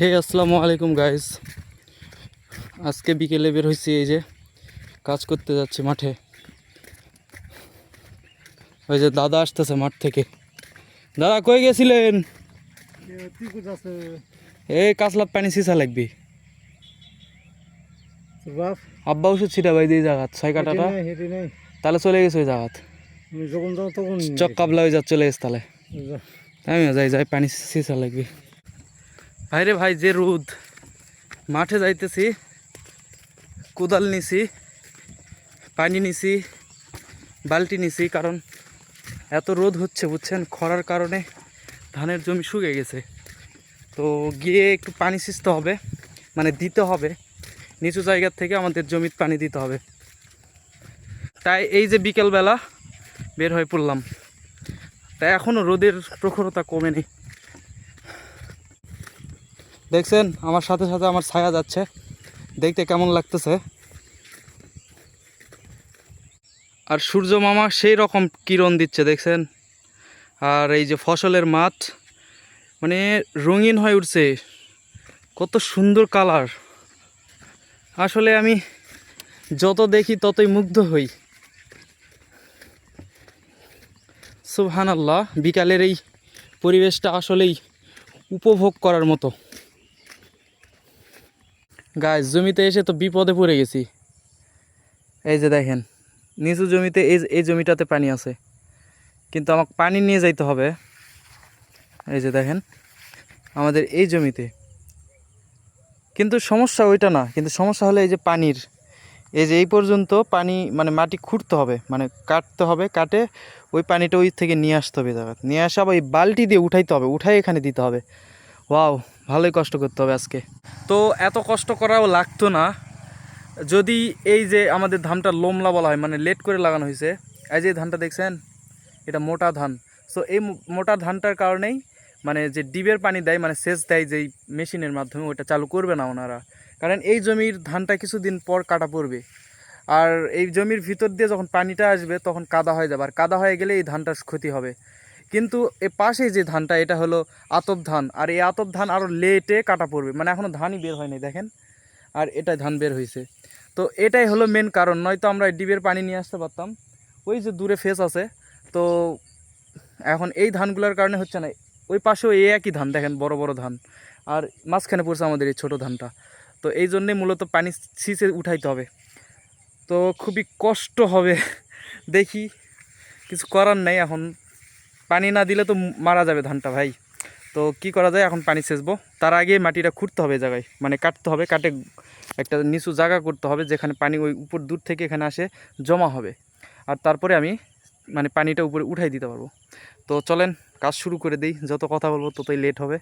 হে আসসালামু আলাইকুম গাইস আজকে বিকেলে বের হয়েছি এই যে কাজ করতে যাচ্ছি মাঠে। ওই যে দাদা আসতেছে মাঠ থেকে। দাদা কই গেছিলেন? এই কাঁচলাত পানি সিসা লাগবে। আব্বা ওষুধ ছিটা ভাই দিয়ে জাগাত ছয় কাটাটা তাহলে চলে গেছে ওই জাগাত। আমি চক কাবলা ওই যা চলে গেছে তাহলে। যা। আমিও যাই যাই পানি সিসা লাগবে। ভাইরে ভাই, যে রোদ। মাঠে যাইতেছি, কোদাল নিছি, পানি নিছি, বালতি নিছি, কারণ এত রোদ হচ্ছে, বুঝছেন? খরার কারণে ধানের জমি শুকিয়ে গেছে। তো গিয়ে একটু পানি সিঁচতে হবে মানে দিতে হবে। নিচু জায়গার থেকে আমাদের জমিতে পানি দিতে হবে। তাই এই যে বিকেলবেলা বের হয়ে পড়লাম। তাই এখনও রোদের প্রখরতা কমেনি। দেখছেন? আমার সাথে সাথে আমার ছায়া যাচ্ছে। দেখতে কেমন লাগতেছে। আর সূর্য মামা সেই রকম কিরণ দিচ্ছে, দেখছেন? আর এই যে ফসলের মাঠ মানে রঙিন হয়ে উঠছে। কত সুন্দর কালার। আসলে আমি যত দেখি ততই মুগ্ধ হই। সুবহান আল্লাহ বিকালের এই পরিবেশটা আসলেই উপভোগ করার মতো। গাছ জমিতে এসে তো বিপদে পড়ে গেছি। এই যে দেখেন, নিচু জমিতে এই এই জমিটাতে পানি আছে। কিন্তু আমাকে পানি নিয়ে যাইতে হবে। এই যে দেখেন, আমাদের এই জমিতে। কিন্তু সমস্যা ওইটা না, কিন্তু সমস্যা হলো এই যে পানির। এই যে এই পর্যন্ত পানি মানে মাটি খুঁড়তে হবে মানে কাটতে হবে, কাটে ওই পানিটা ওই থেকে নিয়ে আসতে হবে নিয়ে আসা আবার ওই বালটি দিয়ে উঠাইতে হবে, উঠাই এখানে দিতে হবে। ওয়াও। ভালোই কষ্ট করতে হবে আজকে। তো এত কষ্ট করাও লাগতো না। যদি এই যে আমাদের ধানটা লোমলা বলা হয় মানে লেট করে লাগানো হয়েছে, এই যে ধানটা দেখছেন, এটা মোটা ধান। সো এই মোটা ধানটার কারণেই মানে যে ডিবের পানি দেয় মানে সেচ দেয় যেই মেশিনের মাধ্যমে ওটা চালু করবে না ওনারা। কারণ এই জমির ধানটা কিছুদিন পর কাটা পড়বে। আর এই জমির ভিতর দিয়ে যখন পানিটা আসবে, তখন কাদা হয়ে যাবে। আর কাদা হয়ে গেলে এই ধানটার ক্ষতি হবে। কিন্তু এ পাশে যে ধানটা, এটা হলো আতপ ধান। আর এই আতপ ধান আরও লেটে কাটা পড়বে। মানে এখনও ধানই বের হয়নি, দেখেন। আর এটা ধান বের হয়েছে তো এটাই হলো মেন কারণ, নয়তো আমরা ডিবের পানি নিয়ে আসতে পারতাম। ওই যে দূরে ফেস আছে, তো এখন এই ধানগুলোর কারণে হচ্ছে না, ওই পাশেও এই একই ধান, দেখেন, বড় বড় ধান। আর মাঝখানে পড়ছে আমাদের এই ছোটো ধানটা। তো এই জন্যে মূলত পানি সিঁচে উঠাইতে হবে। তো খুবই কষ্ট হবে, দেখি। কিছু করার নেই এখন। পানি না দিলে তো মারা যাবে ধানটা ভাই। তো কি করা যায়? এখন পানি সেচবো তার আগে মাটিটা খুঁড়তে হবে জায়গায়। মানে কাটতে হবে, কাটে একটা নিচু জায়গা করতে হবে যেখানে পানি ওই উপর দূর থেকে এখানে আসে, জমা হবে। আর তারপরে আমি মানে পানিটা উপরে উঠাই দিতে পারব। তো চলেন, কাজ শুরু করে দিই। যত কথা বলব ততই লেট হবে।